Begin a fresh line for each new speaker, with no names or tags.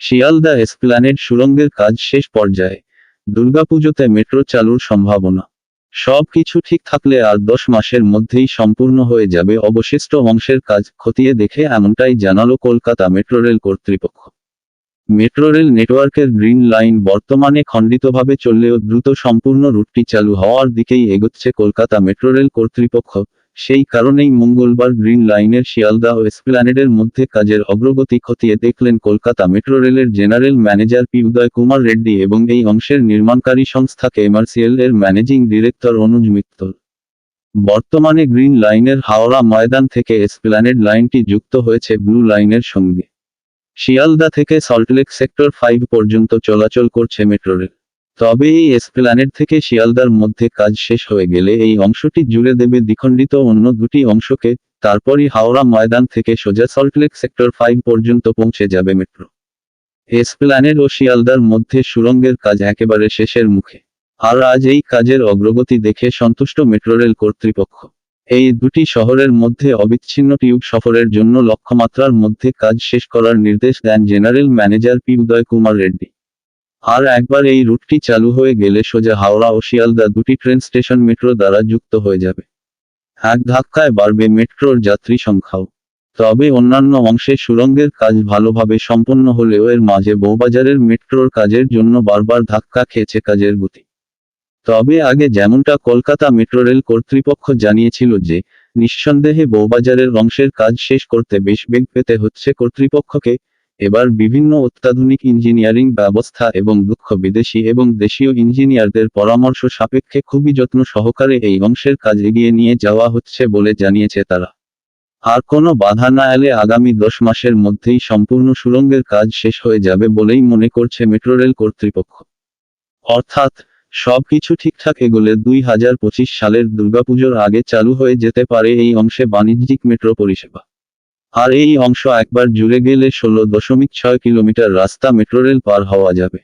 Sealdah Esplanade সুড়ঙ্গের কাজ শেষ পর্যায়ে দুর্গাপুজোতে মেট্রো চালুর সম্ভাবনা। সব কিছু ঠিক থাকলে আর দশ মাসের মধ্যেই সম্পূর্ণ হয়ে যাবে অবশিষ্ট অংশের কাজ খতিয়ে দেখে এমনটাই জানালো কলকাতা মেট্রো রেল কর্তৃপক্ষ। মেট্রো রেল নেটওয়ার্কের গ্রিন লাইন বর্তমানে খণ্ডিতভাবে চললেও দ্রুত সম্পূর্ণ রুটটি চালু হওয়ার দিকেই এগোচ্ছে কলকাতা মেট্রো রেল কর্তৃপক্ষ। সেই কারণেই মঙ্গলবার গ্রিন লাইনের শিয়ালদা ও এসপ্ল্যানেডের মধ্যে কাজের অগ্রগতি খতিয়ে দেখলেন কলকাতা মেট্রো রেলের general manager P Uday Kumar Reddy এবং এই অংশের নির্মাণকারী সংস্থা কেএমআরসিএল এর ম্যানেজিং ডিরেক্টর অনুজ মিত্তল। বর্তমানে গ্রিন লাইনের হাওড়া ময়দান থেকে এসপ্ল্যানেড লাইনটি যুক্ত হয়েছে ব্লু লাইনের সঙ্গে। শিয়ালদা থেকে সল্টলেক সেক্টর ফাইভ পর্যন্ত চলাচল করছে মেট্রো রেল। তবে এই এসপ্ল্যানেড থেকে শিয়ালদার মধ্যে কাজ শেষ হয়ে গেলে এই অংশটি জুড়ে দেবে দ্বিখণ্ডিত অন্য দুটি অংশকে, তারপরই হাওড়া ময়দান থেকে সোজা সল্টলেক সেক্টর ফাইভ পর্যন্ত পৌঁছে যাবে মেট্রো। এসপ্ল্যানেড ও শিয়ালদার মধ্যে সুরঙ্গের কাজ একেবারে শেষের মুখে। আর আজ এই কাজের অগ্রগতি দেখে সন্তুষ্ট মেট্রো রেল কর্তৃপক্ষ। এই দুটি শহরের মধ্যে অবিচ্ছিন্ন টিউব সফরের জন্য লক্ষ্যমাত্রার মধ্যে কাজ শেষ করার নির্দেশ দেন general manager P. Uday Kumar Reddy. আর একবার এই রুটটি চালু হয়ে গেলে সোজা হাওড়া ও শিয়ালদা দুটি ট্রেন স্টেশন মেট্রো দ্বারা যুক্ত হয়ে যাবে। এক ধাক্কায় বাড়বে মেট্রোর যাত্রী সংখ্যাও। তবে অন্যান্য অংশে সুরঙ্গের কাজ ভালোভাবে সম্পন্ন হলেও এর মাঝে বউবাজারের মেট্রোর কাজের জন্য বারবার ধাক্কা খেয়েছে কাজের গতি। তবে আগে যেমনটা কলকাতা মেট্রো রেল কর্তৃপক্ষ জানিয়েছিল যে, নিঃসন্দেহে বৌবাজারের অংশের কাজ শেষ করতে বেশ বেগ পেতে হচ্ছে কর্তৃপক্ষকে, এবার বিভিন্ন অত্যাধুনিক ইঞ্জিনিয়ারিং ব্যবস্থা এবং দুঃখ বিদেশি এবং দেশীয় ইঞ্জিনিয়ারদের পরামর্শ সাপেক্ষে খুবই যত্ন সহকারে এই অংশের কাজ এগিয়ে নিয়ে যাওয়া হচ্ছে বলে জানিয়েছে তারা। আর কোনো বাধা না এলে আগামী দশ মাসের মধ্যেই সম্পূর্ণ সুরঙ্গের কাজ শেষ হয়ে যাবে বলেই মনে করছে মেট্রো রেল কর্তৃপক্ষ। অর্থাৎ সবকিছু ঠিকঠাক এগোলে দুই হাজার পঁচিশ সালের দুর্গাপুজোর আগে চালু হয়ে যেতে পারে এই অংশে বাণিজ্যিক মেট্রো পরিষেবা। আর এই অংশ একবার জুড়ে গেলে ষোলো দশমিক ছয় কিলোমিটার রাস্তা মেট্রো রেল পার হওয়া যাবে।